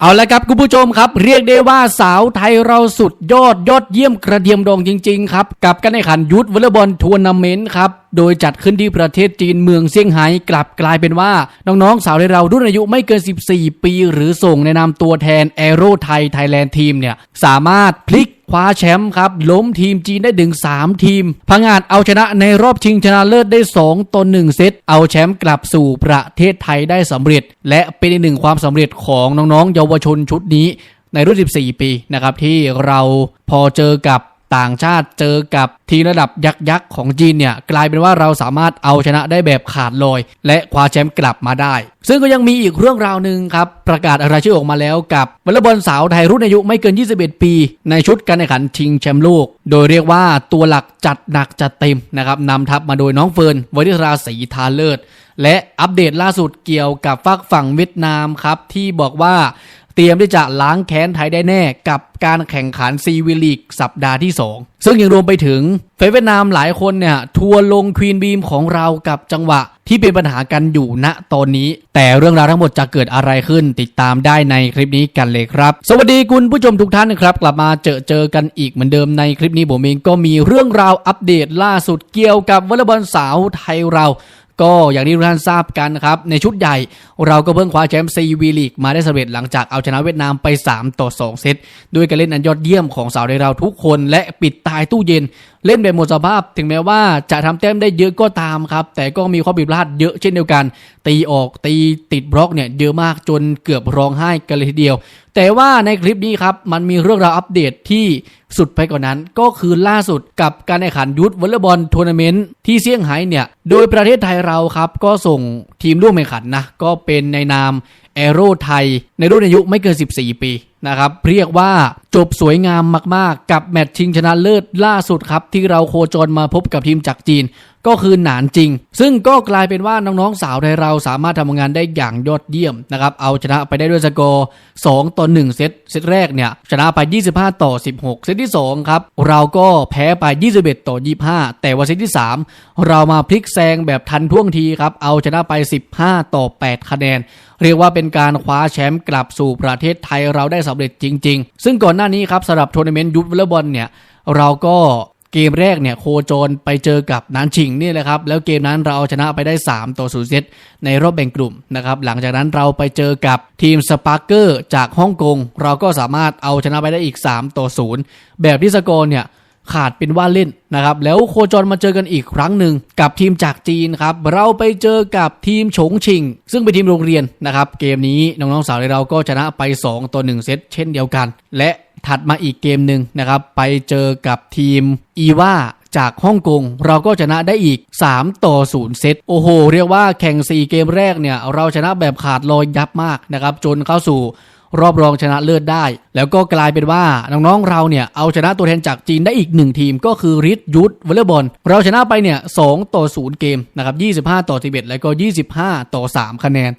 เอาละครับคุณผู้ชมครับ เรียกได้ว่าสาวไทยเราสุดยอดยอดเยี่ยมกระเทียมดองจริง ๆ ครับ กับการแข่งขันยุทธวอลเลย์บอลทัวร์นาเมนต์ครับ โดยจัดขึ้นที่ประเทศจีนเมืองเซี่ยงไฮ้กลับกลายเป็นว่า น้อง ๆ สาวไทยเรารุ่นอายุไม่เกิน 14 ปี หรือส่งในนามตัวแทนแอโร่ไทยไทยแลนด์ทีมเนี่ยสามารถพลิก คว้าแชมป์ครับ ล้มทีมจีนได้ถึง 3 ทีม พังงาดเอาชนะในรอบชิงชนะเลิศได้ 2ต่อ1เซต เอาแชมป์กลับสู่ประเทศไทยได้สำเร็จ และเป็นอีกหนึ่งความสำเร็จของน้องๆ เยาวชนชุดนี้ในรุ่น 14 ปีนะครับที่เราพอเจอกับ ต่างชาติเจอกับทีมระดับยักษ์ยักษ์ของจีนเนี่ย กลายเป็นว่าเราสามารถเอาชนะได้แบบขาดลอย และคว้าแชมป์กลับมาได้ ซึ่งก็ยังมีอีกเรื่องราวหนึ่งครับ ประกาศรายชื่อออกมาแล้วกับวอลเลย์บอลสาวไทยรุ่นอายุไม่เกิน 21 ปี ในชุดการแข่งขันชิงแชมป์โลก โดยเรียกว่าตัวหลักจัดหนักจัดเต็มนะครับนำทัพมาโดยน้องเฟิร์นวริศราศรีทาเลิศและอัปเดตล่าสุดเกี่ยวกับฝากฝั่งเวียดนามครับที่บอกว่า เตรียมที่จะล้างแค้นไทยได้แน่กับการแข่งขันซีวิลีกสัปดาห์ที่ 2 ซึ่งยังรวมไปถึงแฟนเวียดนามหลายคนเนี่ยทัวร์ลงควีนบีมของเรากับจังหวะที่เป็นปัญหากันอยู่ณตอนนี้ แต่เรื่องราวทั้งหมดจะเกิดอะไรขึ้นติดตามได้ในคลิปนี้กันเลยครับ สวัสดีคุณผู้ชมทุกท่านนะครับ กลับมาเจอเจอกันอีกเหมือนเดิมในคลิปนี้ผมเองก็มีเรื่องราวอัปเดตล่าสุดเกี่ยวกับวอลเลย์บอลสาวไทยเรา ก็อย่างที่ทุกท่านทราบกันครับ ในชุดใหญ่เราก็เพิ่งคว้าแชมป์ซีวีลีกมาได้สำเร็จหลังจากเอาชนะเวียดนามไป 3 ต่อ 2 เซตด้วยการเล่นอันยอดเยี่ยมของสาวในเราทุกคนและปิดตายตู้เย็น เล่นแบบหมดสภาพ ถึงแม้ว่าจะทำแต้มได้เยอะก็ตามครับ แต่ก็มีข้อผิดพลาดเยอะเช่นเดียวกัน ตีออกตีติดบล็อกเนี่ยเยอะมากจนเกือบร้องไห้กันเลยทีเดียว แต่ว่าในคลิปนี้ครับมันมีเรื่องราวอัปเดตที่สุดไปกว่านั้นก็คือล่าสุดกับการแข่งขันยุทธวอลเลย์บอลทัวร์นาเมนต์ที่เซี่ยงไฮ้เนี่ย โดยประเทศไทยเราครับก็ส่งทีมร่วมแข่งขันนะก็เป็นในนามแอโร่ไทยในรุ่นอายุไม่เกิน 14 ปี นะครับเรียกว่าจบสวยงามมากๆ กับแมตช์ชิงชนะเลิศล่าสุดครับ ที่เราโคจรมาพบกับทีมจากจีน ก็คือหนานจริง ซึ่งก็กลายเป็นว่าน้องๆสาวไทยเราสามารถทำงานได้อย่างยอดเยี่ยมนะครับเอาชนะไปได้ด้วยสกอร์2ต่อ1เซตเซตแรกเนี่ยชนะไป 25 ต่อ 16 เซตที่2ครับเราก็แพ้ไป 21 ต่อ 25 แต่ว่าเซตที่ 3 เรามาพลิกแซงแบบทันท่วงทีครับเอาชนะไป 15 ต่อ 8 คะแนน เรียกว่าเป็นการคว้าแชมป์กลับสู่ประเทศไทยเราได้สำเร็จจริง ๆ ซึ่งก่อนหน้านี้ครับสำหรับทัวร์นาเมนต์ยุทธวอลเลย์บอลเนี่ยเราก็ เกมแรกเนี่ยโคจรไปเจอกับนานชิงนี่แหละครับแล้วเกมนั้นเราเอาชนะไปได้ 3 ต่อ0เซตในรอบแบ่งกลุ่มนะครับหลังจากนั้นเราไปเจอกับทีมสปาร์เกอร์จากฮ่องกง เราก็สามารถเอาชนะไปได้อีก 3 ต่อ0แบบที่สกอร์เนี่ยขาดเป็นว่าเล่นนะครับแล้วโคจรมาเจอกันอีกครั้งหนึ่งกับทีมจากจีนครับเราไปเจอกับทีมฉงชิง ซึ่งเป็นทีมโรงเรียนนะครับเกมนี้น้องๆสาวเราก็ชนะไป 2 ต่อ 1 เซตเช่นเดียวกัน และ ถัดมาอีกเกมหนึ่งนะครับ ไปเจอกับทีมอีว่าจากฮ่องกงเราก็ชนะได้อีก 3 ต่อ 0 เซตโอ้โห เรียกว่าแข่ง 4 เกมแรกเนี่ย เราชนะแบบขาดลอยยับมากนะครับ จนเข้าสู่รอบรองชนะเลิศได้ แล้วก็กลายเป็นว่าน้องๆเราเนี่ย เอาชนะตัวแทนจากจีนได้อีกหนึ่งทีมก็คือริดยุทธวอลเลย์บอลเราชนะไปเนี่ย2ต่อ 0 เกมนะครับ25 ต่อ 11 แล้วก็ 25 ต่อ 3 คะแนน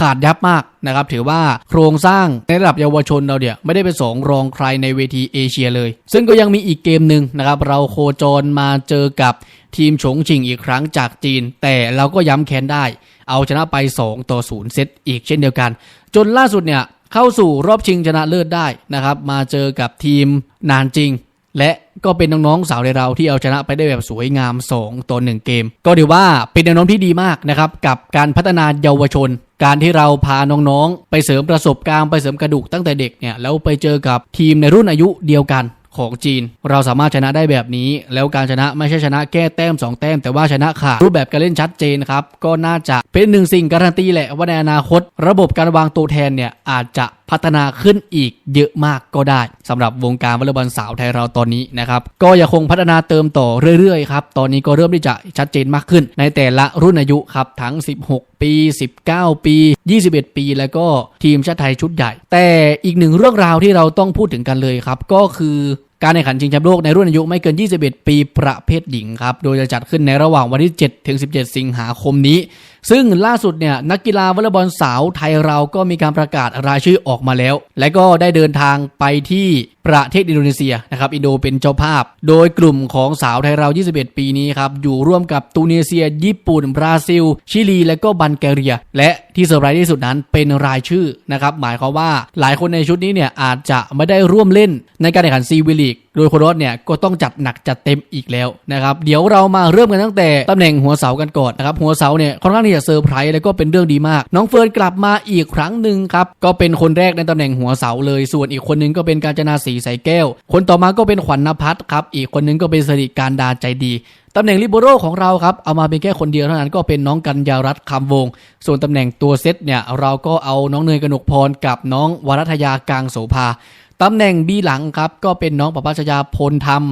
ขาดยับมากนะครับถือว่าโครงสร้างในระดับเยาวชนเราเนี่ยไม่ได้เป็นสองรองใครในเวทีเอเชียเลย ซึ่งก็ยังมีอีกเกมหนึ่งนะครับเราโคจรมาเจอกับทีมฉงชิงอีกครั้งจากจีน แต่เราก็ย้ำแค้นได้ เอาชนะไป 2 ต่อ 0 เซตอีกเช่นเดียวกัน จนล่าสุดเนี่ยเข้าสู่รอบชิงชนะเลิศได้นะครับมาเจอกับทีมนานจริง และก็เป็นน้องๆสาวในเราที่เอาชนะไปได้แบบสวยงาม 2ต่อ1เกม ก็ถือว่าเป็นแนวโน้มที่ดีมากนะครับกับการพัฒนาเยาวชน การที่เราพาน้องๆ ไปเสริมประสบการณ์ไปเสริมกระดูกตั้งแต่เด็กเนี่ยแล้วไปเจอกับทีมในรุ่นอายุเดียวกันของจีน เราสามารถชนะได้แบบนี้ แล้วการชนะไม่ใช่ชนะแก้แต้ม 2 แต้ม แต่ว่าชนะขาดรูปแบบการเล่นชัดเจนครับก็น่าจะเป็นหนึ่งสิ่งการันตีแหละว่าในอนาคต ระบบการวางตัวแทนเนี่ยอาจจะ พัฒนาขึ้นอีกเยอะมากก็ได้สำหรับวงการวอลเลย์บอลสาวไทยเราตอนนี้นะครับก็ยังคงพัฒนาเติมต่อเรื่อยๆครับตอนนี้ก็เริ่มที่จะชัดเจนมากขึ้น ในแต่ละรุ่นอายุครับทั้ง 16 ปี 19 ปี 21 ปี แล้วก็ทีมชาติไทยชุดใหญ่ แต่อีกหนึ่งเรื่องราวที่เราต้องพูดถึงกันเลยครับก็คือ การแข่งขันชิงแชมป์โลกในรุ่นอายุไม่เกิน 21 ปีประเภทหญิงครับ โดยจะจัดขึ้นในระหว่างวันที่ 7 ถึง 17 สิงหาคมนี้ ซึ่งล่าสุดเนี่ยนักกีฬาวอลเลย์บอลสาวไทยเราก็มีการประกาศรายชื่อออกมาแล้ว และก็ได้เดินทางไปที่ประเทศอินโดนีเซียนะครับ อินโดเป็นเจ้าภาพ โดยกลุ่มของสาวไทยเรา 21 ปีนี้ครับ อยู่ร่วมกับตูนิเซีย ญี่ปุ่น บราซิล ชิลี และก็บัลแกเรีย และที่เซอร์ไพรส์ที่สุดนั้นเป็นรายชื่อนะครับ หมายความว่าหลายคนในชุดนี้เนี่ยอาจจะไม่ได้ร่วมเล่นในการแข่งขันซีวิลีก โดยโคโรสเนี่ยก็ต้องจัดหนักจัดเต็มอีกแล้วนะครับเดี๋ยวเรามาเริ่มกันตั้งแต่ตำแหน่งหัวเสากันก่อนนะครับหัวเสาเนี่ยค่อนข้างที่จะเซอร์ไพรส์แล้วก็เป็นเรื่องดีมาก น้องเฟิร์นกลับมาอีกครั้งหนึ่งครับก็เป็นคนแรกในตำแหน่งหัวเสาเลยส่วนอีกคนนึงก็เป็นการจนาสีใสแก้ว คนต่อมาก็เป็นขวัญนภัทรครับอีกคนนึงก็เป็นสริการดาใจดีตำแหน่งลิเบโรของเราครับ เอามาเป็นแค่คนเดียวเท่านั้นก็เป็นน้องกัญญารัตน์คำวงศ์ส่วนตำแหน่งตัวเซตเนี่ย เราก็เอาน้องเนยกนกพรกับน้องวรัทยากลางโสภา ตำแหน่งบีหลังครับก็เป็นน้องประพัชยาพลธรรม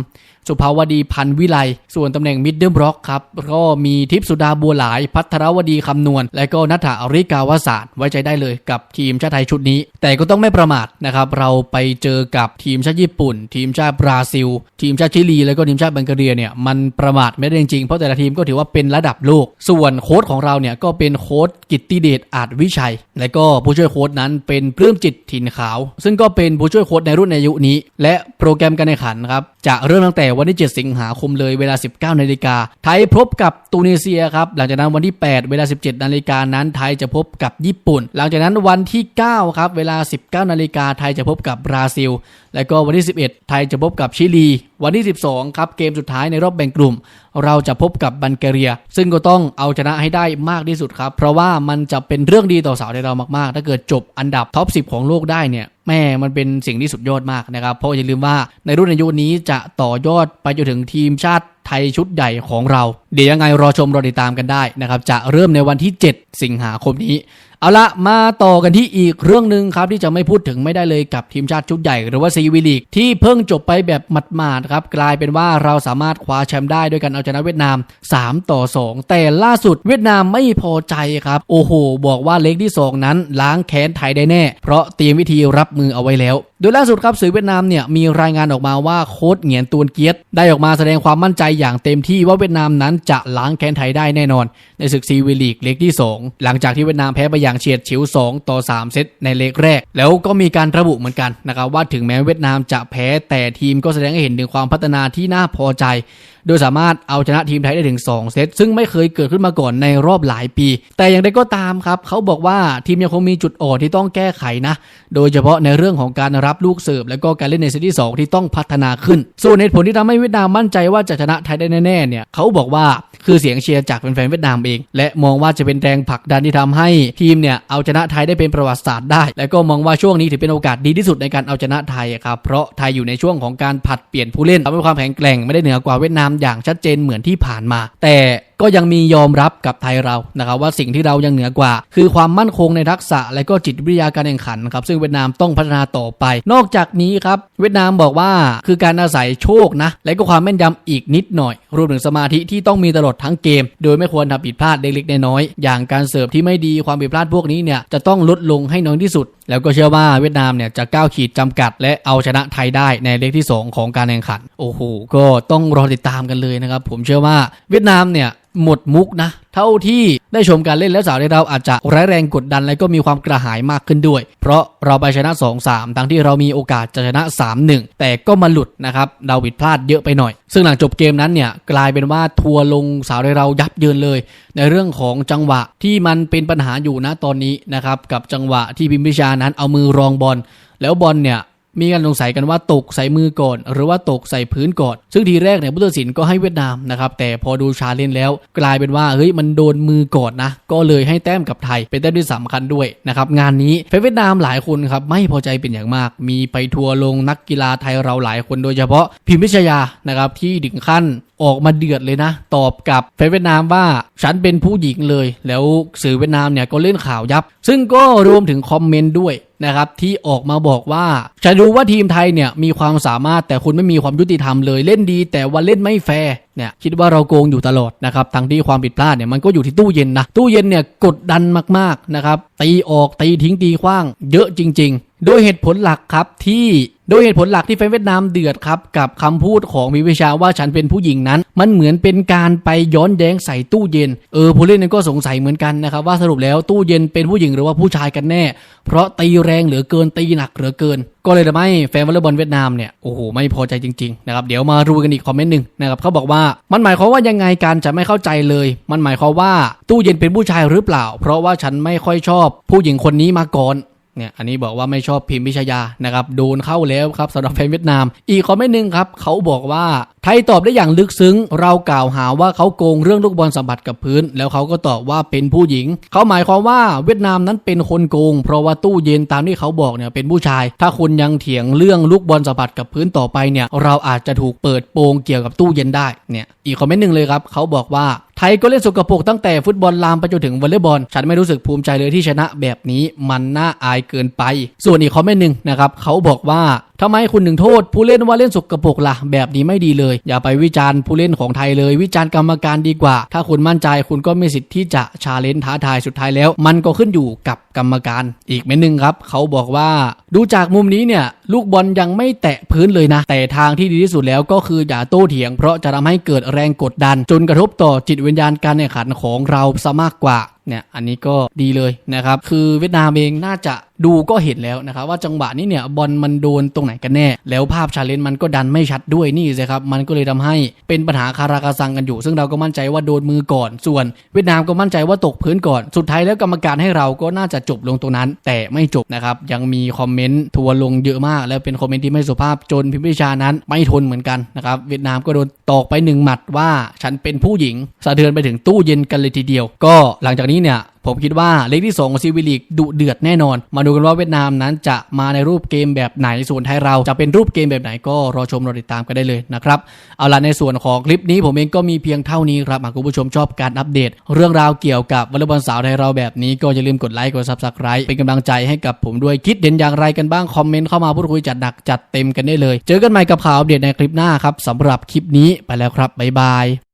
สุภาวดีพันวิไล ส่วนตำแหน่งมิดเดิลบล็อกครับ ก็มีทิพสุดาบัวหลาย พัทรวดีคำนวณ และก็นัทธาอริกาวศาสตร์ ไว้ใจได้เลยกับทีมชาติไทยชุดนี้ แต่ก็ต้องไม่ประมาทนะครับ เราไปเจอกับทีมชาติญี่ปุ่น ทีมชาติบราซิล ทีมชาติชิลี แล้วก็ทีมชาติบังกลาเรียเนี่ยมันประมาทไม่ได้จริงเพราะแต่ละทีมก็ถือว่าเป็นระดับโลก ส่วนโค้ชของเราเนี่ยก็เป็นโค้ชกิตติเดชอาจวิชัย และก็ผู้ช่วยโค้ชนั้นเป็นปลื้มจิตถิ่นขาว ซึ่งก็เป็นผู้ช่วยโค้ตในรุ่นอายุนี้ และโปรแกรมการแข่งขันครับจะเริ่มตั้งแต่วันที่ 7 สิงหาคมเลยเวลา 19นาฬิกาไทยพบกับตูนิเซียครับหลังจากนั้นวันที่ 8 เวลา 17นาฬิกานั้นไทยจะพบกับญี่ปุ่น หลังจากนั้นวันที่ 9 ครับ เวลา 19นาฬิกาไทยจะพบกับบราซิล และก็วันที่ 11 ไทยจะพบกับชิลี วันที่ 12 ครับ เกมสุดท้ายในรอบแบ่งกลุ่ม เราจะพบกับบันเกเรีย ซึ่งก็ต้องเอาชนะให้ได้มากที่สุดครับ เพราะว่ามันจะเป็นเรื่องดีต่อสาวไทยเรามากๆ ถ้าเกิดจบอันดับท็อป 10 ของโลกได้เนี่ยแม่มันเป็นสิ่งที่สุดยอดมากนะครับ เพราะอย่าลืมว่าในรุ่นอายุนี้จะต่อยอดไปจนถึงทีมชาติไทยชุดใหญ่ของเรา เดี๋ยวยังไงรอชมรอติดตามกันได้นะครับจะเริ่มในวันที่ 7 สิงหาคมนี้ เอาละมาต่อกันที่อีกเรื่องหนึ่งครับที่จะไม่พูดถึงไม่ได้เลยกับทีมชาติชุดใหญ่หรือว่าซีวีลีกที่เพิ่งจบไปแบบหมาดๆครับกลายเป็นว่าเราสามารถคว้าแชมป์ได้ด้วยการเอาชนะเวียดนาม 3 ต่อ 2 แต่ล่าสุดเวียดนามไม่พอใจครับโอ้โห บอกว่าเล็กที่ 2 นั้น ล้างแค้นไทยได้แน่ เพราะเตรียมวิธีรับมือเอาไว้แล้ว โดยล่าสุดครับสื่อเวียดนามเนี่ยมีรายงานออกมาว่าโค้ชเหงียนตวนเกียรติได้ออกมาแสดงความมั่นใจอย่างเต็มที่ว่าเวียดนามนั้นจะล้างแค้นไทยได้แน่นอน ในศึกซีวีลีกเล็กที่ 2 หลังจากที่เวียดนามแพ้ไปอย่างเฉียดฉิว 2 ต่อ 3 เซตในเล็กแรก แล้วก็มีการระบุเหมือนกันนะครับว่าถึงแม้เวียดนามจะแพ้แต่ทีมก็แสดงให้เห็นถึงความพัฒนาที่น่าพอใจโดยสามารถเอาชนะทีมไทยได้ถึง 2 เซต ซึ่งไม่เคยเกิดขึ้นมาก่อนในรอบหลายปี แต่อย่างไรก็ตามครับ เขาบอกว่าทีมยังคงมีจุดอ่อนที่ต้องแก้ไขนะ โดยเฉพาะในเรื่องของการรับลูกเสิร์ฟและก็การเล่นในเซตที่ 2 ที่ต้องพัฒนาขึ้น ส่วนเหตุผลที่ทำให้เวียดนามมั่นใจว่าจะชนะไทยได้แน่ๆเนี่ยเขาบอกว่าคือเสียงเชียร์จากแฟนๆเวียดนามเอง และมองว่าจะเป็นแรงผลักดันที่ทำให้ทีมเนี่ยเอาชนะไทยได้เป็นประวัติศาสตร์ได้ และก็มองว่าช่วงนี้ถือเป็นโอกาสดีที่สุดในการเอาชนะไทยครับเพราะไทยอยู่ในช่วงของการผัดเปลี่ยนผู้เล่นทำให้ความแข็งแกร่งไม่ได้เหนือกว่าเวียดนามอย่างชัดเจนเหมือนที่ผ่านมา แต่ ก็ยังมียอมรับกับไทยเรานะครับว่าสิ่งที่เรายังเหนือกว่า คือความมั่นคงในทักษะ และก็จิตวิทยาการแข่งขันครับซึ่งเวียดนามต้องพัฒนาต่อไป นอกจากนี้ครับเวียดนามบอกว่าคือการอาศัยโชคนะและก็ความแม่นยำอีกนิดหน่อย รวมถึงสมาธิที่ต้องมีตลอดทั้งเกม โดยไม่ควรทำผิดพลาดเล็กๆน้อยๆอย่างการเสิร์ฟที่ไม่ดีความผิดพลาดพวกนี้เนี่ยจะต้องลดลงให้น้อยที่สุด แล้วก็เชื่อว่าเวียดนามเนี่ยจะก้าวขีดจำกัด และเอาชนะไทยได้ในเลขที่ 2 ของการแข่งขัน โอ้โหก็ต้องรอติดตามกันเลยนะครับผมเชื่อว่าเวียดนามเนี่ยหมดมุกนะ เท่าที่ได้ชมการเล่นแล้วสาวในเราอาจจะร้ายแรงกดดันและก็มีความกระหายมากขึ้นด้วย เพราะเราไปชนะ 2-3 ทั้งที่เรามีโอกาสจะชนะ 3-1 แต่ก็มาหลุดนะครับเราผิดพลาดเยอะไปหน่อย ซึ่งหลังจบเกมนั้นเนี่ยกลายเป็นว่าทัวร์ลงสาวในเรายับเยินเลย ในเรื่องของจังหวะที่มันเป็นปัญหาอยู่นะตอนนี้นะครับกับจังหวะที่พิมพิชานั้นเอามือรองบอลแล้วบอลเนี่ย มีการสงสัยกันว่าตกใส่มือก่อน หรือว่าตกใส่พื้นก่อน ซึ่งทีแรกเนี่ยผู้ตัดสินก็ให้เวียดนามนะครับแต่พอดูชาเลนแล้ว กลายเป็นว่าเฮ้ยมันโดนมือก่อนนะก็เลยให้แต้มกับไทย เป็นแต้มที่สำคัญด้วยนะครับงานนี้แฟนเวียดนามหลายคนครับไม่พอใจเป็นอย่างมาก มีไปทัวร์ลงนักกีฬาไทยเราหลายคนโดยเฉพาะพิมพิชยานะครับที่ถึงขั้นออกมาเดือดเลยนะ ตอบกับแฟนเวียดนามว่าฉันเป็นผู้หญิงเลย แล้วสื่อเวียดนามเนี่ยก็เล่นข่าวยับ ซึ่งก็รวมถึงคอมเมนต์ด้วย นะครับที่ออกมาบอกว่าฉันรู้ว่าทีมไทยเนี่ยมีความสามารถแต่คุณไม่มีความยุติธรรมเลยเล่นดี แต่ว่าเล่นไม่แฟร์เนี่ยคิดว่าเราโกงอยู่ตลอดนะครับทั้งที่ความผิดพลาดเนี่ยมันก็อยู่ที่ตู้เย็นนะตู้เย็นเนี่ยกดดันมากๆนะครับตีออกตีทิ้งตีขว้าง เยอะจริง ๆ โดยเหตุผลหลักครับที่ โดยเหตุผลหลักที่แฟนเวียดนามเดือดครับ กับคำพูดของพิมพิชาว่าฉันเป็นผู้หญิงนั้น มันเหมือนเป็นการไปย้อนแย้งใส่ตู้เย็น เออผู้เล่นนั้นก็สงสัยเหมือนกันนะครับ ว่าสรุปแล้วตู้เย็นเป็นผู้หญิงหรือว่าผู้ชายกันแน่ เพราะตีแรงเหลือเกินตีหนักเหลือเกิน ก็เลยทำให้แฟนวอลเลย์บอลเวียดนามเนี่ยโอ้โหไม่พอใจจริงๆนะครับเดี๋ยวมาดูกันอีกคอมเมนต์หนึ่งนะครับเขาบอกว่ามันหมายความว่ายังไงการจะไม่เข้าใจเลย มันหมายความว่าตู้เย็นเป็นผู้ชายหรือเปล่า เพราะว่าฉันไม่ค่อยชอบผู้หญิงคนนี้มาก่อน เนี่ยอันนี้บอกว่าไม่ชอบพิมพิชยานะครับโดนเข้าแล้วครับสำหรับแฟนเวียดนาม อีกคอมเมนต์หนึ่งครับเขาบอกว่าไทยตอบได้อย่างลึกซึ้ง เรากล่าวหาว่าเขาโกงเรื่องลูกบอลสัมผัสกับพื้น แล้วเขาก็ตอบว่าเป็นผู้หญิง เขาหมายความว่าเวียดนามนั้นเป็นคนโกง เพราะว่าตู้เย็นตามที่เขาบอกเนี่ยเป็นผู้ชาย ถ้าคุณยังเถียงเรื่องลูกบอลสัมผัสกับพื้นต่อไปเนี่ยเราอาจจะถูกเปิดโปงเกี่ยวกับตู้เย็นได้เนี่ยอีกคอมเมนต์หนึ่งเลยครับเขาบอกว่า ไทยก็เล่นสกปรกตั้งแต่ฟุตบอลลามไปจนถึงวอลเลย์บอล ฉันไม่รู้สึกภูมิใจเลยที่ชนะแบบนี้มันน่าอายเกินไป ส่วนอีกคอมเมนต์หนึ่งนะครับเขาบอกว่าทำไมคุณถึงโทษ ผู้เล่นว่าเล่นสกปรกล่ะ แบบนี้ไม่ดีเลย อย่าไปวิจารณ์ผู้เล่นของไทยเลย วิจารณ์กรรมการดีกว่า ถ้าคุณมั่นใจคุณก็มีสิทธิ์ที่จะชาเลนจ์ท้าทายสุดท้ายแล้ว มันก็ขึ้นอยู่กับกรรมการ อีกเมนหนึ่งครับ เขาบอกว่า ดูจากมุมนี้เนี่ย ลูกบอลยังไม่แตะพื้นเลยนะ แต่ทางที่ดีที่สุดแล้วก็คืออย่าโต้เถียง เพราะจะทำให้เกิดแรงกดดัน จนกระทบต่อจิตวิญญาณการแข่งขันของเราซะมากกว่า เนี่ยอันนี้ก็ดีเลยนะครับคือเวียดนามเองน่าจะดูก็เห็นแล้วนะครับว่าจังหวะนี้เนี่ยบอลมันโดนตรงไหนกันแน่ แล้วภาพชาเลนจ์มันก็ดันไม่ชัดด้วยนี่สิครับมันก็เลยทำให้เป็นปัญหาคาราคาซังกันอยู่ ซึ่งเราก็มั่นใจว่าโดนมือก่อน ส่วนเวียดนามก็มั่นใจว่าตกพื้นก่อน สุดท้ายแล้วกรรมการให้เราก็น่าจะจบลงตรงนั้น แต่ไม่จบนะครับยังมีคอมเมนต์ทัวร์ลงเยอะมาก แล้วเป็นคอมเมนต์ที่ไม่สุภาพจนพิมพิชานั้น ไม่ทนเหมือนกันนะครับเวียดนามก็โดนตอกไปหนึ่งหมัดว่าฉันเป็นผู้หญิงสะเทือนไปถึงตู้เย็นกันเลยทีเดียว ก็หลังจากนี้เนี่ยผมคิดว่าเลขที่2ของซีวิลีกดุเดือดแน่นอน มาดูกันว่าเวียดนามนั้นจะมาในรูปเกมแบบไหนส่วนไทยเราจะเป็นรูปเกมแบบไหนก็รอชมรอติดตามกันได้เลยนะครับเอาล่ะในส่วนของคลิปนี้ผมเองก็มีเพียงเท่านี้ครับหากคุณผู้ชมชอบการอัปเดต เรื่องราวเกี่ยวกับวอลเลย์บอลสาวไทยเราแบบนี้ก็อย่าลืมกดไลค์กดซับสไคร b e เป็นกำลังใจให้กับผมด้วยคิดเด่นอย่างไรกันบ้างคอมเมนต์เข้ามาพูดคุยจัดหนักจัดเต็มกันได้เลย เจอกันใหม่กับข่าวอัปเดตในคลิปหน้าครับสำหรับคลิปนี้ไปแล้วครับบ๊ายบาย